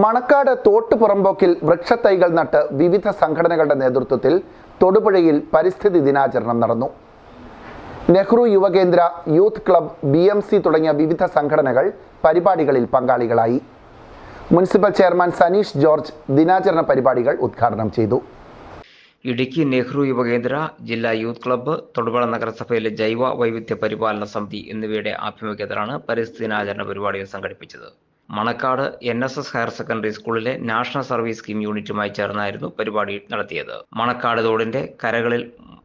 മണക്കാട് തോട്ടുപുറമ്പോക്കിൽ വൃക്ഷത്തൈകൾ നട്ട് വിവിധ സംഘടനകളുടെ നേതൃത്വത്തിൽ തൊടുപുഴയിൽ പരിസ്ഥിതി ദിനാചരണം നടന്നു. Nehru Yuva Kendra youth club B M C തുടങ്ങിയ വിവിധ സംഘടനകൾ പരിപാടികളിൽ പങ്കാളികളായി. മുനിസിപ്പൽ ചെയർമാൻ സനീഷ് ജോർജ് ദിനാചരണ പരിപാടികൾ ഉദ്ഘാടനം ചെയ്തു. ഇടുക്കി നെഹ്റു യുവകേന്ദ്ര ജില്ലാ യൂത്ത് ക്ലബ്ബ് തൊടുപുഴ നഗരസഭയിലെ ജൈവ വൈവിധ്യ പരിപാലന സമിതി എന്നിവയുടെ ആഭിമുഖ്യത്തിലാണ് പരിസ്ഥിതി ദിനാചരണ പരിപാടികൾ സംഘടിപ്പിച്ചത്. Manakkad N S S higher secondary സ്കൂളിലെ നാഷണൽ സർവീസ് സ്കീം യൂണിറ്റുമായി ചേർന്നായിരുന്നു പരിപാടി നടത്തിയത്. മണക്കാട് തോടിന്റെ കരകളിൽ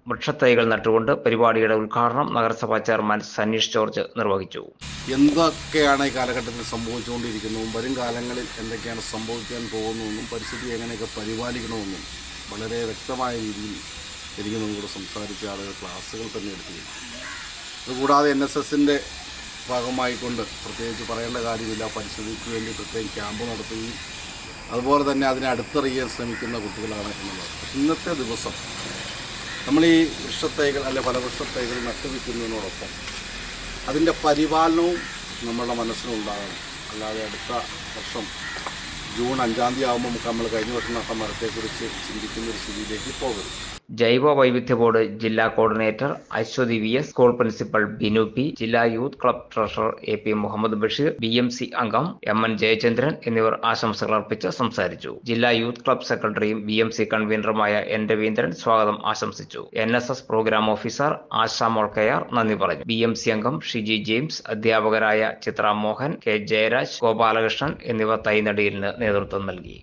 വൃക്ഷത്തൈകൾ നട്ടുകൊണ്ട് പരിപാടിയുടെ ഉദ്ഘാടനം നഗരസഭാ ചെയർമാൻ സനീഷ് ജോർജ് നിർവഹിച്ചു. എന്തൊക്കെയാണ് ഈ കാലഘട്ടത്തിൽ സംഭവിച്ചുകൊണ്ടിരിക്കുന്നതും? വരും കാലങ്ങളിൽ എന്തൊക്കെയാണ് സംഭവിക്കാൻ പോകുന്നതെന്നും പരിസ്ഥിതി എങ്ങനെയൊക്കെ പരിപാലിക്കണമെന്നും വളരെ വ്യക്തമായ രീതിയിൽ എനിക്ക് നിങ്ങളോട് സംസാരിച്ച ആളുകൾ ക്ലാസ്സുകൾ തന്നെ എടുത്തിരുന്നു അതുകൂടാതെ എൻ എസ് എസിന്റെ ഭാഗമായിക്കൊണ്ട് പ്രത്യേകിച്ച് പറയേണ്ട കാര്യമില്ല. പരിസ്ഥിതിക്ക് വേണ്ടി പ്രത്യേകം ക്യാമ്പ് നടത്തുകയും അതുപോലെ തന്നെ അതിനെ അടുത്തറിയാൻ ശ്രമിക്കുന്ന കുട്ടികളാണ് എന്നുള്ളത്. ഇന്നത്തെ ദിവസം നമ്മൾ ഈ വൃക്ഷത്തൈകൾ അല്ലെ ഫലവൃക്ഷത്തൈകൾ നട്ടുവെക്കുന്നതിനോടൊപ്പം അതിന്റെ പരിപാലനവും നമ്മളുടെ മനസ്സിലുണ്ടാകണം. അല്ലാതെ അടുത്ത വർഷം ജൂൺ അഞ്ചാം തീയതി ആകുമ്പോൾ നമുക്ക് നമ്മൾ കഴിഞ്ഞ വർഷം നട്ട മരത്തെക്കുറിച്ച് ചിന്തിക്കുന്ന ഒരു സ്ഥിതിയിലേക്ക് പോകരുത്. ജൈവ വൈവിധ്യ ബോർഡ് ജില്ലാ coordinator Aswathy V S school principal Binu P ജില്ലാ youth club treasurer A P Muhammad Basheer B M C അംഗം എം എൻ ജയചന്ദ്രൻ എന്നിവർ ആശംസകൾ അർപ്പിച്ച് സംസാരിച്ചു. ജില്ലാ യൂത്ത് ക്ലബ് സെക്രട്ടറിയും ബി എം സി കൺവീനറുമായ എൻ രവീന്ദ്രൻ സ്വാഗതം ആശംസിച്ചു. N S S programme officer Asha മോൾക്കയാർ നന്ദി പറഞ്ഞു. ബി എം സി അംഗം ഷിജി ജെയിംസ് അധ്യാപകരായ ചിത്ര മോഹൻ കെ ജയരാജ് ഗോപാലകൃഷ്ണൻ എന്നിവർ തൈനടിയിലിന് നേതൃത്വം നൽകി.